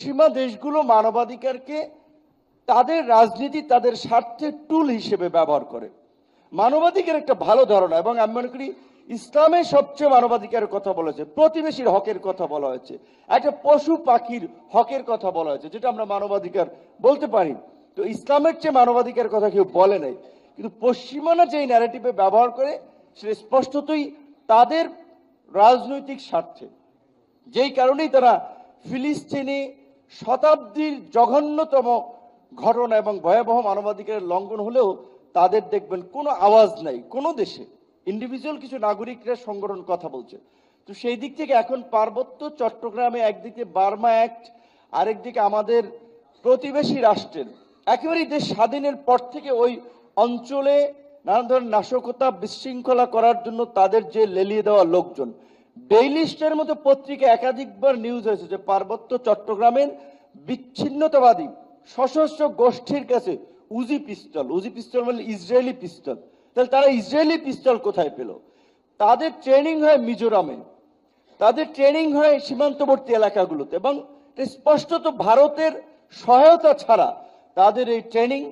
সীমা দেশগুলো মানবাধিকারকে তাদের রাজনীতি, তাদের স্বার্থের টুল হিসেবে ব্যবহার করে। মানবাধিকার একটা ভালো ধারণা এবং আমি মনে করি ইসলামে সবচেয়ে মানবাধিকারের কথা বলা হয়েছে, প্রতিবেশীর হকের কথা বলা হয়েছে, একটা পশু পাখির হকের কথা বলা হয়েছে, যেটা আমরা মানবাধিকার বলতে পারি। তো ইসলামের চেয়ে মানবাধিকার কথা কেউ বলে নাই, কিন্তু পশ্চিমানা যে ন্যারেটিভে ব্যবহার করে, সেটা স্পষ্টতই তাদের রাজনৈতিক স্বার্থে। যেই কারণেই তারা ফিলিস্তিনি শতাব্দীর জঘন্যতম ঘটনা এবং ভয়াবহ মানবাধিকারের লঙ্ঘন হলেও তাদের দেখবেন কোনো আওয়াজ নাই, কোনো দেশে। ইন্ডিভিজুয়াল কিছু নাগরিকরা সংগঠন কথা বলছে। তো সেই দিক থেকে এখন পার্বত্য চট্টগ্রামে একদিকে বার্মা অ্যাক্ট আরেকদিকে আমাদের প্রতিবেশী রাষ্ট্রের। একেবারেই দেশ স্বাধীনের পর থেকে ওই অঞ্চলে নানা ধরনের নাশকতা বিশৃঙ্খলা করার জন্য তাদের যে লেলিয়ে দেওয়া লোকজন। ডেইলি স্টারের মতো পত্রিকা একাধিকবার নিউজ হয়েছে যে পার্বত্য চট্টগ্রামের বিচ্ছিন্নতাবাদী সশস্ত্র গোষ্ঠীর কাছে উজি পিস্তল উজি পিস্তল মানে ইসরায়েলি পিস্তল। তাহলে তারা ইসরায়েলি পিস্তল কোথায় পেল? তাদের ট্রেনিং হয় মিজোরামে। তাদের ট্রেনিং হয় সীমান্তবর্তী এলাকাগুলোতে এবং স্পষ্টত ভারতের সহায়তা ছাড়া তাদের এই ট্রেনিং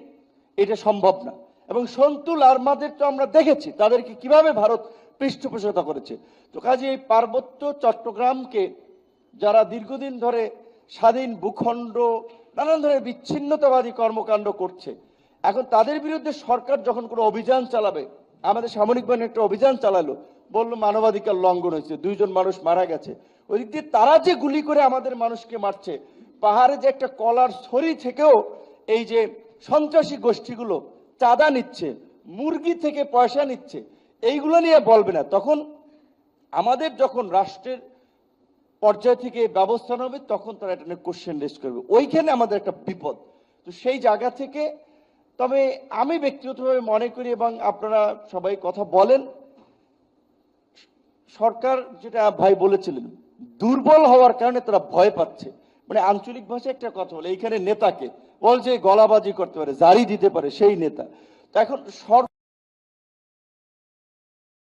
এটা সম্ভব না। এবং সন্তুল আর্মাদের তো আমরা দেখেছি, তাদেরকে কীভাবে ভারত পৃষ্ঠপোষকতা করেছে। তো কাজে এই পার্বত্য চট্টগ্রামকে যারা দীর্ঘদিন ধরে স্বাধীন ভূখণ্ড, নানান ধরনের বিচ্ছিন্নতাবাদী কর্মকাণ্ড করছে, এখন তাদের বিরুদ্ধে সরকার যখন কোনো অভিযান চালাবে, আমাদের সামরিক বাহিনী একটা অভিযান চালালো, বলল মানবাধিকার লঙ্ঘন হয়েছে, দুইজন মানুষ মারা গেছে। ওই দিক দিয়ে তারা যে গুলি করে আমাদের মানুষকে মারছে, পাহাড়ে যে একটা কলার ছড়ি থেকেও এই যে সন্ত্রাসী গোষ্ঠীগুলো চাঁদা নিচ্ছে, মুরগি থেকে পয়সা নিচ্ছে এইগুলো নিয়ে বলবে না। তখন আমাদের যখন রাষ্ট্রের পর্যায় থেকে ব্যবস্থা নেবে, তখন তারা এটা নিয়ে কোশ্চেন রেস করবে। ওইখানে আমাদের একটা বিপদ। তো সেই জায়গা থেকে তবে আমি ব্যক্তিগতভাবে মনে করি এবং আপনারা সবাই কথা বলেন, সরকার যেটা ভাই বলেছিলেন, দুর্বল হওয়ার কারণে তারা ভয় পাচ্ছে। মানে আঞ্চলিক ভাষায় একটা কথা বলে, এইখানে নেতাকে বলছে গলাবাজি করতে পারে, জারি দিতে পারে সেই নেতা। তো এখন সর